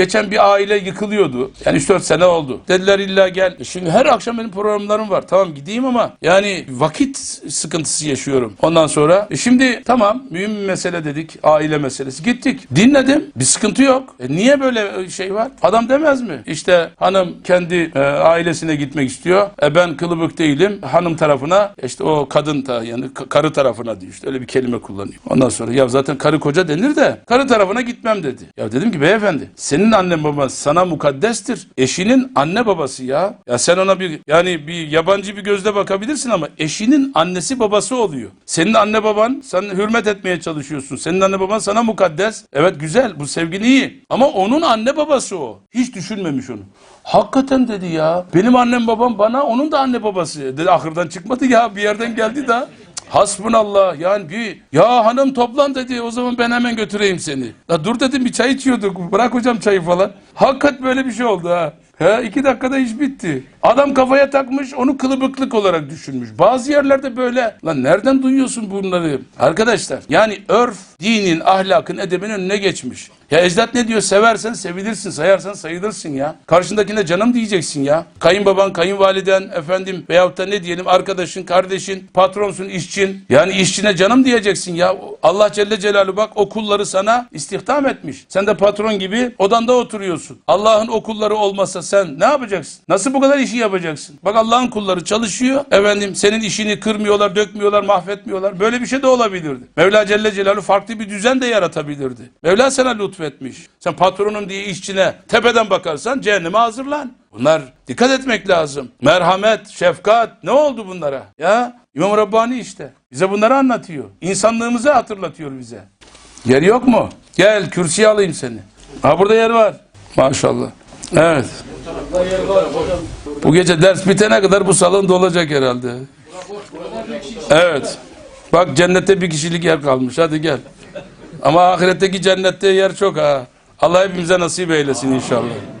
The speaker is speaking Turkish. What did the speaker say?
Geçen bir aile yıkılıyordu. Yani 3-4 sene oldu. Dediler illa gel. Şimdi her akşam benim programlarım var. Tamam gideyim ama yani vakit sıkıntısı yaşıyorum. Ondan sonra e şimdi tamam mühim bir mesele dedik. Aile meselesi. Gittik. Dinledim. Bir sıkıntı yok. E niye böyle şey var? Adam demez mi? İşte hanım kendi e, ailesine gitmek istiyor. E ben kılıbık değilim. Hanım tarafına işte o kadın ta, yani ka- karı tarafına diyor. İşte öyle bir kelime kullanıyor. Ondan sonra ya zaten karı koca denir de karı tarafına gitmem dedi. Ya dedim ki beyefendi senin annen baban sana mukaddestir. Eşinin anne babası ya. Ya sen ona bir yani bir yabancı bir gözle bakabilirsin ama eşinin annesi babası oluyor. Senin anne baban sen hürmet etmeye çalışıyorsun. Senin anne baban sana mukaddes. Evet güzel bu sevgin iyi. Ama onun anne babası o. Hiç düşünmemiş onu. Hakikaten dedi ya. Benim annem babam bana onun da anne babası. Dedi ahırdan çıkmadı ya bir yerden geldi da. Hasbunallah yani bir ya hanım toplan dedi o zaman ben hemen götüreyim seni. La dur dedim bir çay içiyorduk bırak hocam çayı falan. Hakikat böyle bir şey oldu ha. He, iki dakikada iş bitti. Adam kafaya takmış onu kılıbıklık olarak düşünmüş. Bazı yerlerde böyle. Lan nereden duyuyorsun bunları? Arkadaşlar yani örf dinin, ahlakın, edebin önüne geçmiş. Ya ecdat ne diyor? Seversen sevilirsin, sayarsan sayılırsın ya. Karşındakine canım diyeceksin ya. Kayınbaban, kayınvaliden, efendim veyahut da ne diyelim arkadaşın, kardeşin, patronsun, işçin. Yani işçine canım diyeceksin ya. Allah Celle Celaluhu bak o kulları sana istihdam etmiş. Sen de patron gibi odanda oturuyorsun. Allah'ın o kulları olmasa sen ne yapacaksın? Nasıl bu kadar işi yapacaksın? Bak Allah'ın kulları çalışıyor. Efendim senin işini kırmıyorlar, dökmüyorlar, mahvetmiyorlar. Böyle bir şey de olabilirdi. Mevla Celle Celaluhu farklı bir düzen de yaratabilirdi. Mevla sana lütfetmiş. Sen patronum diye işçine tepeden bakarsan cehenneme hazırlan. Bunlar dikkat etmek lazım. Merhamet, şefkat ne oldu bunlara? Ya İmam Rabbani işte. Bize bunları anlatıyor. İnsanlığımızı hatırlatıyor bize. Yer yok mu? Gel kürsüye alayım seni. Ha burada yer var. Maşallah. Evet. Bu gece ders bitene kadar bu salon dolacak herhalde. Evet. Bak cennette bir kişilik yer kalmış. Hadi gel. Ama ahiretteki cennette yer çok ha. Allah hepimize nasip eylesin inşallah.